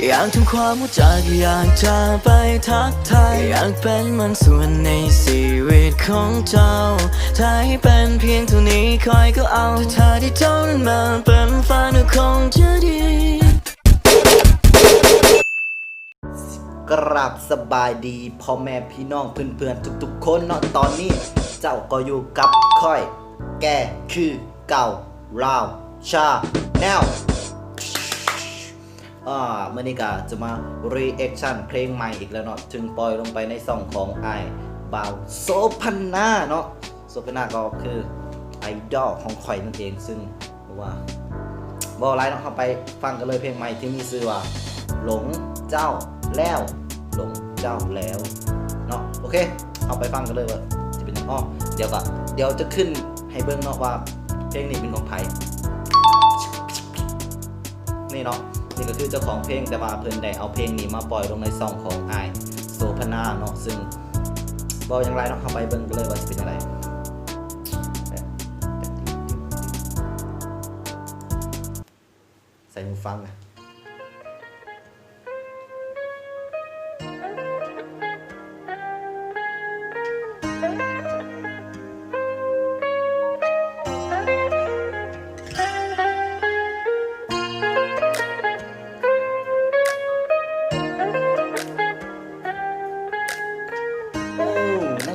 อยากทำความรู้จักอยากจะไปทักทายอยากเป็นมันส่วนในชีวิตของเจ้า ถ้าให้เป็นเพียงเท่านี้คอยก็เอาถ้าที่เจ้านั้นมาเป็นฝันคงจะดีกราบสบายดีพ่อแม่พี่น้องเพื่อนๆทุกๆคนเนาะตอนนี้เจ้าก็อยู่กับค่อย แกคือเก่าราวชาแนล อ่าเมื่อนี้ก็จะมา reaction เพลงใหม่อีกแล้วเนาะจึงปล่อยลงไปในซองของไอ้บาวโซพันนาเนาะโซพันนาก็คือไอดอลของข่อยนั่นเองซึ่งว่าบอไรเนาะเราไปฟังกันเลยเพลงใหม่ที่มีชื่อว่า หลงเจ้าแล้ว หลงเจ้าแล้วเนาะโอเคเอาไปฟังกันเลยว่าจะเป็นยังอ้อเดี๋ยวก่อนเดี๋ยวจะขึ้นให้เบิ้งเนาะว่าเพลงนี้เป็นของใครนี่เนาะ นี่ก็คือเจ้าของเพลงแต่ว่าเพิ่นได้เอาเพลงนี้มาปล่อยลงในซองของไอโซพนาเนาะซึ่งบอยังไรเนาะเอาไปเบิ้งกันเลยว่าจะเป็นอะไรใส่หูฟังนะ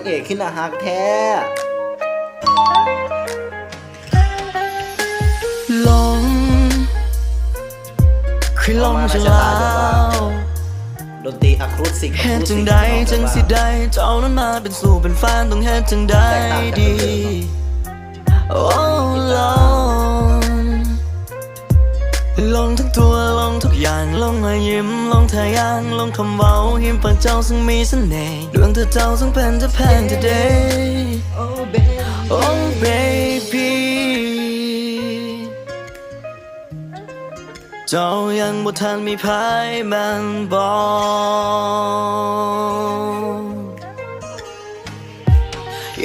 เอกขึ้นอาฮักแท้ลงคือลงจะลาวดนตรีอะครูสิกเฮ็ดจังใดจังสิได้เจ้านั้นมาเป็นสู่เป็นแฟนต้องเฮ็ดจังใดดีโอ้ลงลงทั้งตัว อย่างลงมายิ้มลงทายางลงคำเว้าหิมปากเจ้าซึ่งมีเสน่ห์ดวงเธอเจ้าซึ่งเป็นเธอแพน today Oh baby เจ้ายังบ่ทันมีภายมันบอก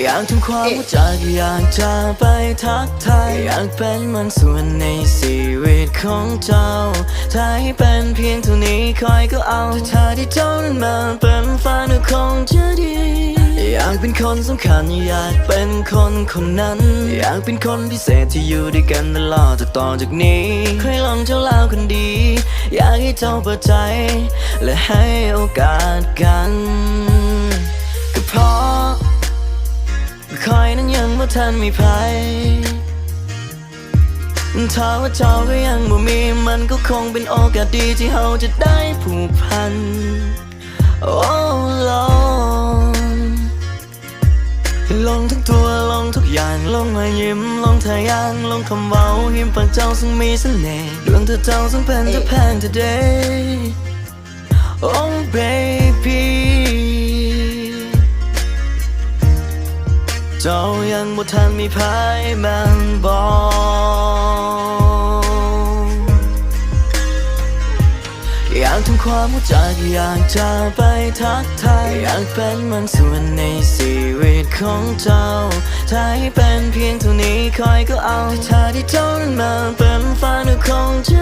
อยากทำความรู้จักอยากจะไปทักทายอยากเป็นมันส่วนในชีวิตของเจ้า ถ้าให้เป็นเพียงเท่านี้คอยก็เอาถ้าที่เจ้านั้นมาเป็นฝันก็คงจะดีอยากเป็นคนสำคัญอยากเป็นคนคนนั้น อยากเป็นคนพิเศษที่อยู่ด้วยกันตลอดจากต่อจากนี้ใครลองเจ้าเล่าคนดี อยากให้เจ้าเปิดใจ และให้โอกาสกัน คอยนั้นยังบ่ทันมีภัยถ้าว่าเจ้าก็ยังบ่มีมันก็คงเป็นโอกาสดีที่เราจะได้ผูกพัน โอ้ลองลองทั้งตัวลองทุกอย่างลองมายิ้มลองทะยานลองคำเว้าหิมปากเจ้าซึ่งมีเสน่ห์ดวงเธอเจ้าซึ่งเป็นเธอแพง today Oh baby เจ้ายังบ่ทันมีภายมันบอกอยากทำความรู้จักอยากจะไปทักทายอยากเป็นมันส่วนในชีวิตของเจ้า ถ้าให้เป็นเพียงเท่านี้คอยก็เอาถ้าที่เจ้านั้นมาเป็นฝันก็คงจะดี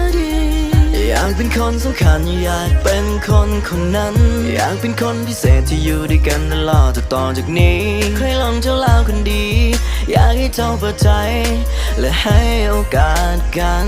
อยากเป็นคนสำคัญอยากเป็นคนคนนั้น อยากเป็นคนพิเศษที่อยู่ด้วยกันตลอดต่อจากนี้ ใครลองเจ้าเล่าคนดี อยากให้เจ้าเปิดใจ และให้โอกาสกัน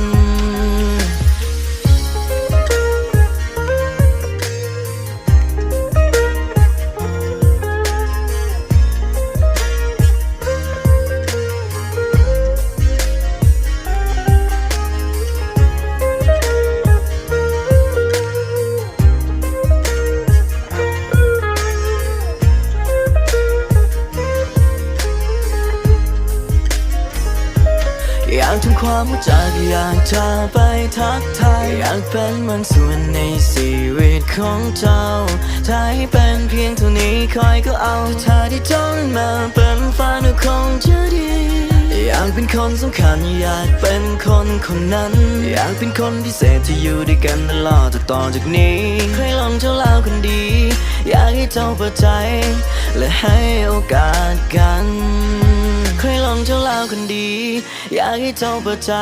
อยากทำความรู้จักอยากจะไปทักทายอยากเป็นมันส่วนในชีวิตของเจ้า ถ้าให้เป็นเพียงเท่านี้คอยก็เอาถ้าที่เจ้านั้นมาเป็นฝันก็คงจะดีอยากเป็นคนสำคัญอยากเป็นคนคนนั้น อยากเป็นคนพิเศษที่อยู่ด้วยกันตลอดจากต่อจากนี้ใครลองเจ้าเล่าคนดี อยากให้เจ้าเปิดใจ และให้โอกาสกัน เคยลองเจ้าลาวคนดี อยากให้เจ้าเปิดใจ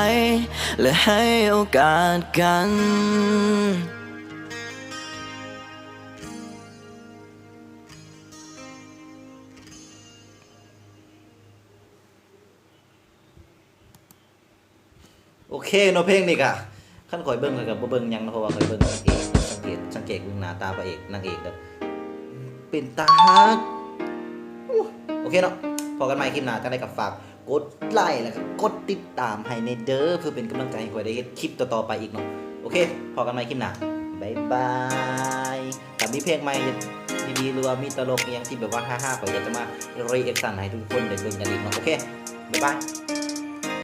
และให้โอกาสกันโอเคโนเพลงนี่กะขั้นคอยเบิ้งกับเบิ้งยังนะเพราะว่าคอยเบิ้งนางเอกสังเกตสังเกตหน้าตาพระเอกนางเอกเด้อเป็นตาฮักโอเคเนาะ พอกันใหม่คลิปหน้าจังได้กับฝากกดไลค์แล้วก็กดติดตามให้ในเด้อเพื่อเป็นกำลังใจให้ข่อยได้เฮ็ดคลิปต่อๆไปอีกเนาะโอเค พอกันใหม่คลิปหน้าบายบายแต่มีเพลงใหม่ดีๆหรือว่ามีตลกอย่างที่แบบว่าฮ่าๆก็อยอยากจะมารีแอคชั่นให้ทุกคนได้เบิ่งกันอีกเนาะโอเคบายบาย